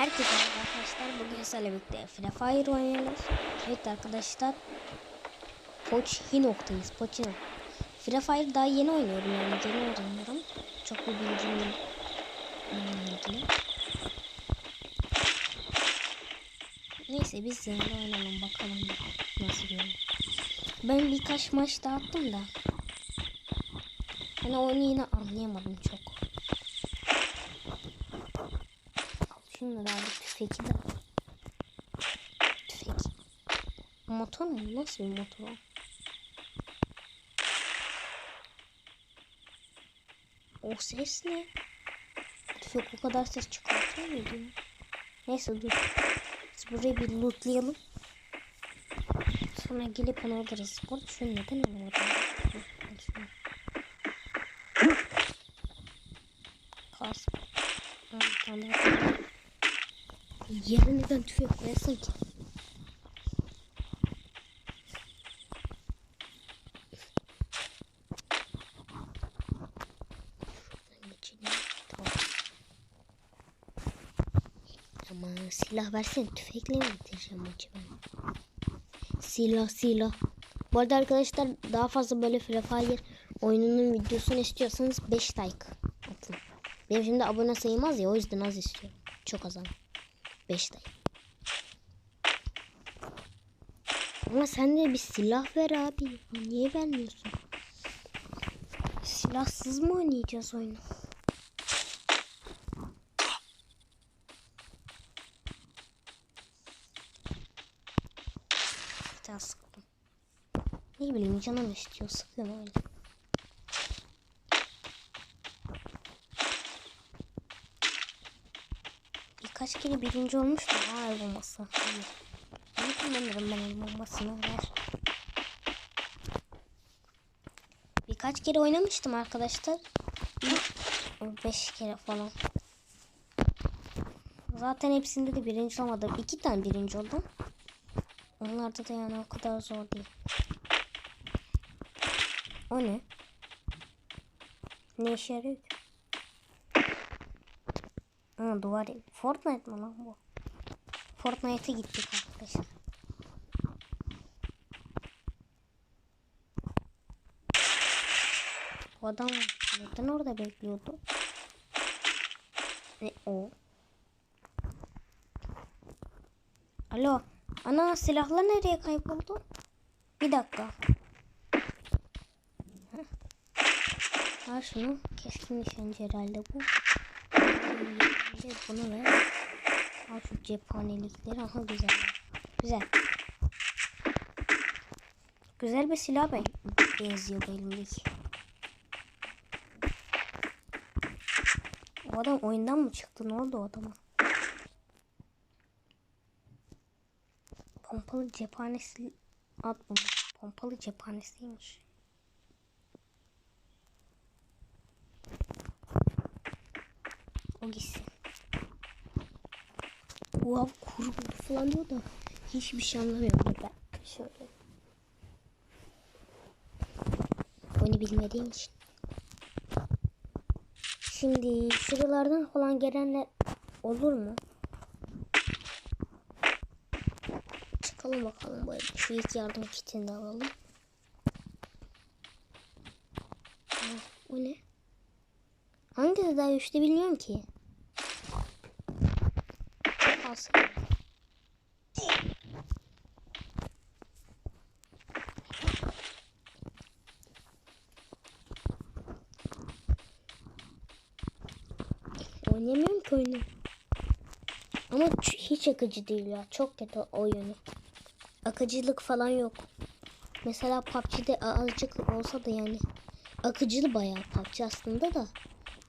Herkese merhaba arkadaşlar. Bugün sizlerle birlikte Free Fire oynuyoruz. Evet arkadaşlar. Poçhino'dayız. Poçhino. Free Fire daha yeni oynuyorum yani yeni öğreniyorum. Çok bir bilgim yok. Neyse biz de oynayalım bakalım nasıl görünüyor. Ben birkaç maç daha attım da. Hani onu yine anlayamadım çok. Şunu da aldık tüfeki de. Tüfek. Motor mu? Nasıl bir motor o? Ses ne? Tüfek o kadar ses çıkartıyor muydu? Neyse dur. Biz burayı bir lootlayalım. Sonra gelip onu alırız. Bu arada şu neden alamadım? Şunu. Kask. Ha, daha. Yere neden tüfek koyasın ki? Ama silah versene tüfekle mi bitireceğim maçı? Silah silah. Bu arada arkadaşlar daha fazla böyle Free Fire oyununun videosunu istiyorsanız 5 like atın. Benim şimdi abone sayılmaz ya o yüzden az istiyorum. Çok az ama. 5 like. Ama sen de bir silah ver abi. Niye vermiyorsun? Silahsız mı oynayacağız oyunu? Ne bileyim canım istiyor sıkıyorum öyle. Birkaç kere birinci olmuştum. Aa el bombası. Ne kullanırım ben el ver. Birkaç kere oynamıştım arkadaşlar. Bir Beş kere falan. Zaten hepsinde de birinci olmadım. İki tane birinci oldum. Onlarda da yani o kadar zor değil. O ne? Ne işe yarıyor? Ha duvar. Fortnite mı lan bu? Fortnite'e gittik arkadaşlar. Bu adam neden orada bekliyordu? Ne o? Alo. Ana silahlar nereye kayboldu? Bir dakika. Al şunu. Keskin nişancı herhalde bu. De bunu ver. Al şu cephanelikleri. Aha güzel. Güzel. Güzel bir silah ben benziyor elimdeki. O adam oyundan mı çıktı? Ne oldu o adama? Pompalı cephanesi ad bunu. Pompalı cephanesiymiş. O gitsin. Av kuru falan diyor da hiçbir şey anlamıyorum. Ben şöyle. Oyunu bilmediğim için. Şimdi şuralardan falan gelenler olur mu? Çıkalım bakalım böyle. Şu ilk yardım kitini de alalım. O ne? Hangisi daha güçlü bilmiyorum ki. Kalsın. Oynayamıyorum ki oyunu. Ama hiç akıcı değil ya. Çok kötü oyunu. Akıcılık falan yok. Mesela PUBG'de azıcık olsa da yani akıcılı bayağı PUBG aslında da.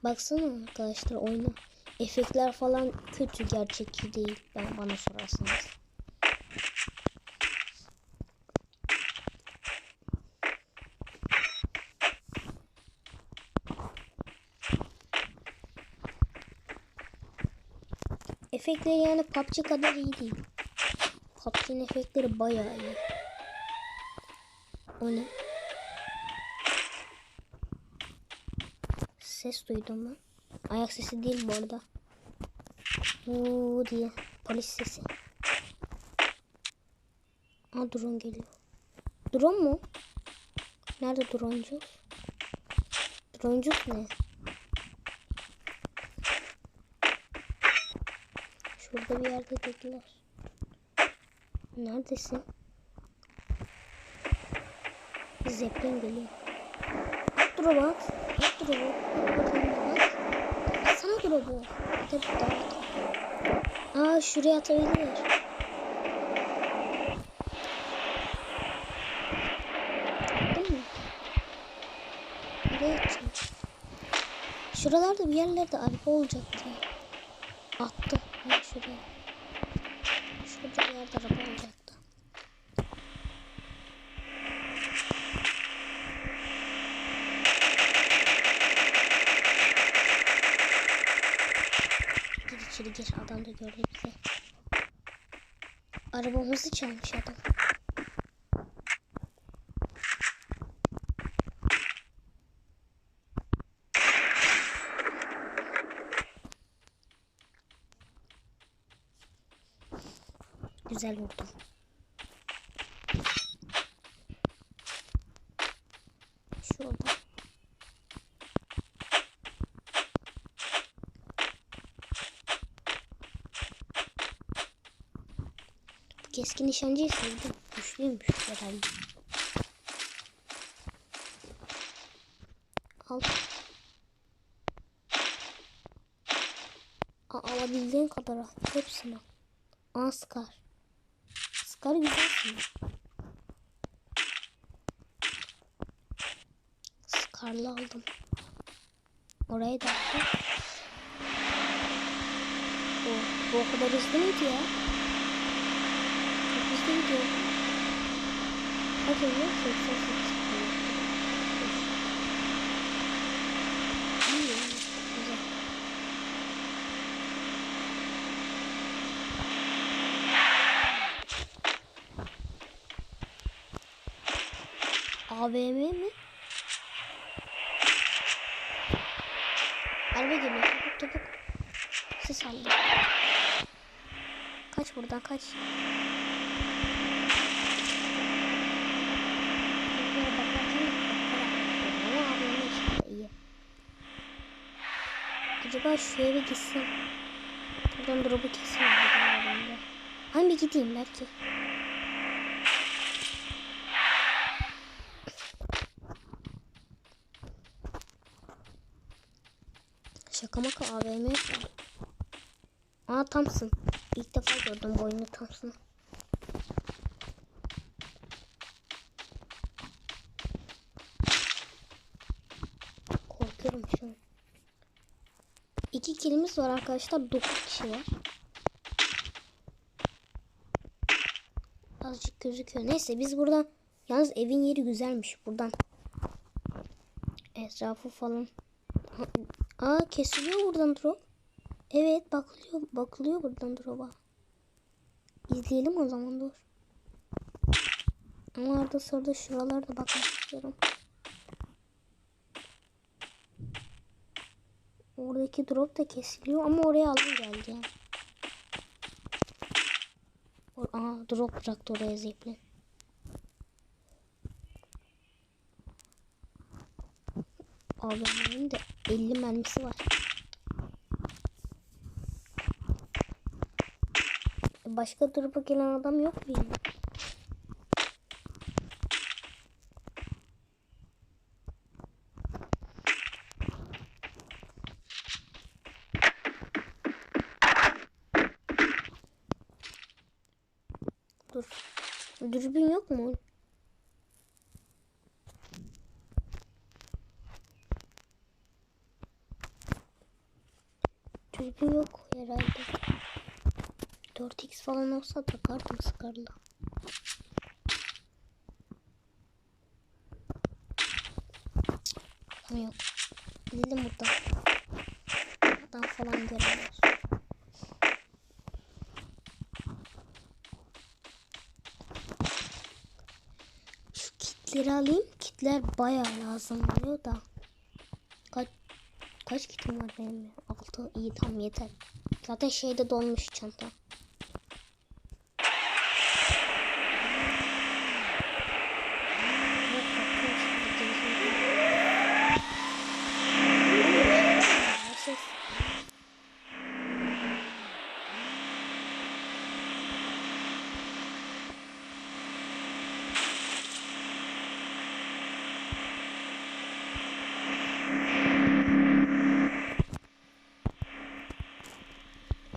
Baksana arkadaşlar oyunu. Efektler falan kötü gerçekçi değil. Ben bana sorarsanız. Efektleri yani PUBG kadar iyi değil. PUBG'nin efektleri bayağı iyi. O ne? Ses duydum ben. Ayak sesi değil bu arada. Uuu diye polis sesi. Aa drone geliyor. Drone mu? Nerede droncu? Droncu ne? Şurada bir yerde dediler. Neredesin? Zeppelin geliyor. At drop'u at. At drop'u. At bakalım at. Sana drop'u. Hadi dağıt. Aa şuraya atabilir. Değil mi? Nereye atacağım? Şuralarda bir yerlerde araba olacaktı. Attı. Ha şuraya. Şurada bir yerde araba olacaktı. Gir içeri gir. Adam da gördü bizi. Arabamızı çalmış adam. Güzel vurdum. Şurada. Keskin nişancıyı sevdim. Güçlüymüş herhalde. Al. Aa, alabildiğin kadar al. Hepsini al. Aa Scar. Scar güzelsin. Scar'lı aldım. Orayı da aldım. O, bu o kadar hızlı mıydı ya? Hızlı gidiyor. Hadi ya 88 İyi, güzel. AVM mi? Araba geliyor. Topuk topuk. Ses aldım. Kaç buradan kaç. Bunlara bakarken Ama AVM işte iyi. Acaba şu eve gitsem. Buradan drop'u kesin. Hani bir gideyim belki. Şaka maka AVM. Aa Thompson. İlk defa gördüm bu oyunu. Korkuyorum şu an. İki kilimiz var arkadaşlar. Dokuz kişi var. Azıcık gözüküyor. Neyse biz buradan yalnız evin yeri güzelmiş buradan. Etrafı falan. Aa kesiliyor buradan drop. Evet bakılıyor bakılıyor buradan drop'a. İzleyelim o zaman dur. Ama arada sırada şuralarda bakmak istiyorum. Oradaki drop da kesiliyor ama oraya alın geldi yani. O- Aa drop bıraktı oraya zipli. Ablamın de 50 mermisi var. Başka drop'a gelen adam yok mu yani? Dur. Dürbün yok mu? Dürbün yok herhalde. 4x falan olsa takardım sıkarla. Tamam yok. Gidelim buradan. Buradan falan göremiyoruz. Şu kitleri alayım. Kitler bayağı lazım oluyor da. Kaç kaç kitim var benim? 6 iyi tam yeter. Zaten şeyde dolmuş çanta. Ses.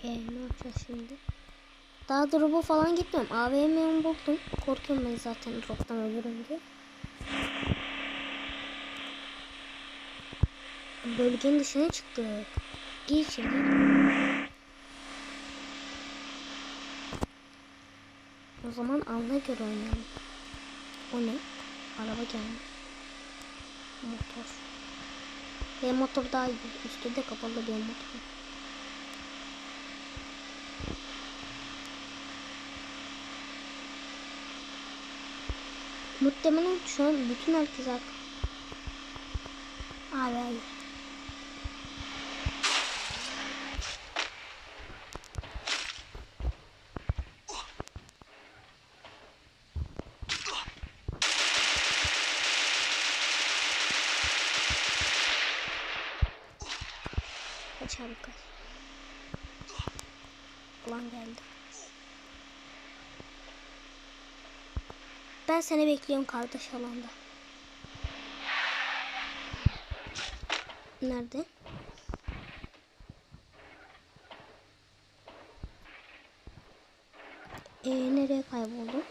Ee, ne yapacağız şimdi? Daha drop'a falan gitmiyorum. AVM'yi buldum. Korkuyorum ben zaten drop'tan ölürüm diye. Bölgenin dışına çıktık. Gir. O zaman alına göre oynayalım. O ne? Araba gelmiş. Motor. Benim motor daha iyi. Üstü de kapalı bir motor. Muhtemelen şu an bütün herkes hak. Abi hayır. Kaç abi kaç. Ulan geldi. Ben seni bekliyorum kardeş alanda. Nerede? Ee, nereye kayboldu?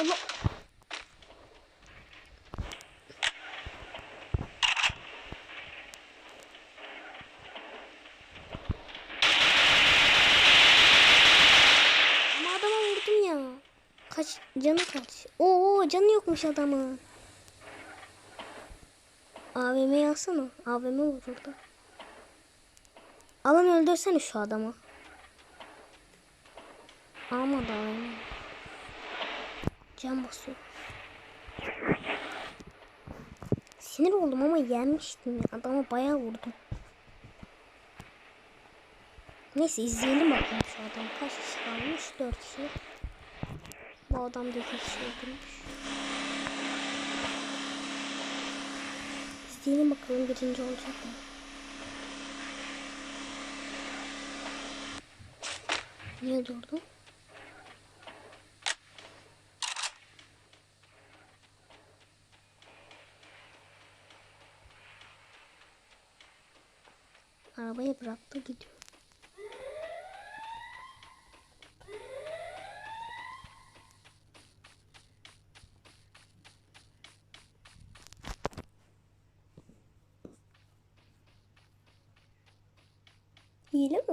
Allah. Ama adama vurdum ya. Kaç canı kaç? Oo canı yokmuş adamın. AVM'yi alsana. AVM vur orada. Alan öldürsene şu adamı. Almadı AVM. Can basıyor. Sinir oldum ama yenmiştim ya. Adama bayağı vurdum. Neyse izleyelim bakalım şu adam. Kaç kişi kalmış? 4 kişi. Bu adam da 2 kişi öldürmüş. İzleyelim bakalım birinci olacak mı? Niye durdu? Arabayı bıraktı gidiyor.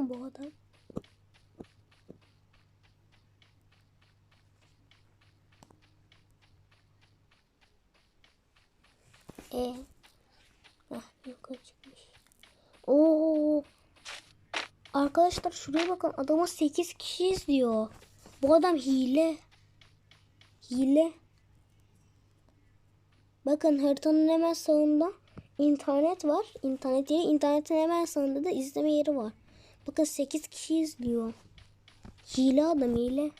Mi bu adam? E. Ah yukarı çıkmış. Oo. Arkadaşlar şuraya bakın adama 8 kişi izliyor. Bu adam hile. Hile. Bakın haritanın hemen sağında internet var. İnternet yeri. internetin hemen sağında da izleme yeri var. Bakın 8 kişi izliyor. Hile adam hile.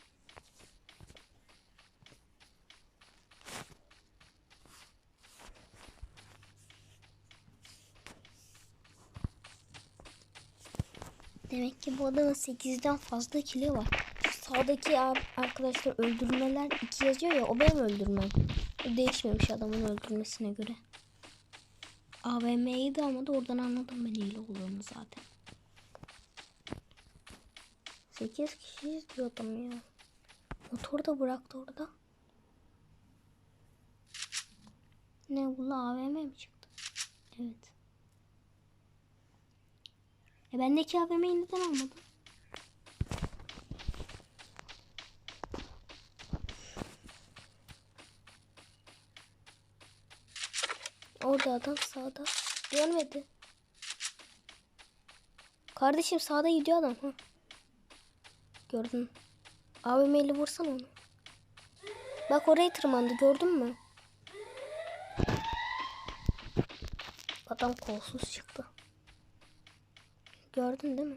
Demek ki bu adamın 8'den fazla kili var. Sağdaki ar- arkadaşlar öldürmeler 2 yazıyor ya o benim öldürmem. O değişmemiş adamın öldürmesine göre. AVM'yi de ama da oradan anladım ben hile olduğunu zaten. 8 kişi izliyor adam ya. Motor da bıraktı orada. Ne bu AVM mi çıktı? Evet. E bendeki AVM'yi neden almadın? Orada adam sağda. Görmedi. Kardeşim sağda gidiyor adam. Ha. Gördün. AVM'yle vursan onu. Bak oraya tırmandı gördün mü? Adam kolsuz çıktı. Gördün değil mi?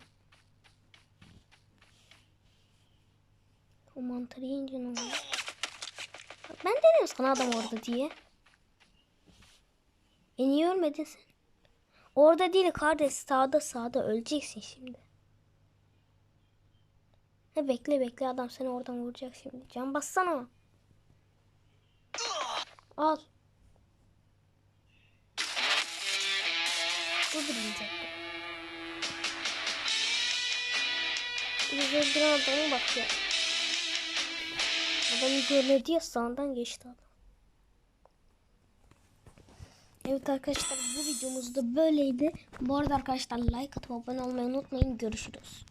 O mantarı yiyince ne oluyor? Ben dedim sana adam orada diye. E niye ölmedin sen? Orada değil kardeş sağda sağda öleceksin şimdi. He bekle bekle adam seni oradan vuracak şimdi. Can bassana. Al. Bu birinci. Öldüren adamı bak ya. Adamı görmedi ya sağından geçti adam. Evet arkadaşlar bu videomuz da böyleydi. Bu arada arkadaşlar like atıp abone olmayı unutmayın. Görüşürüz.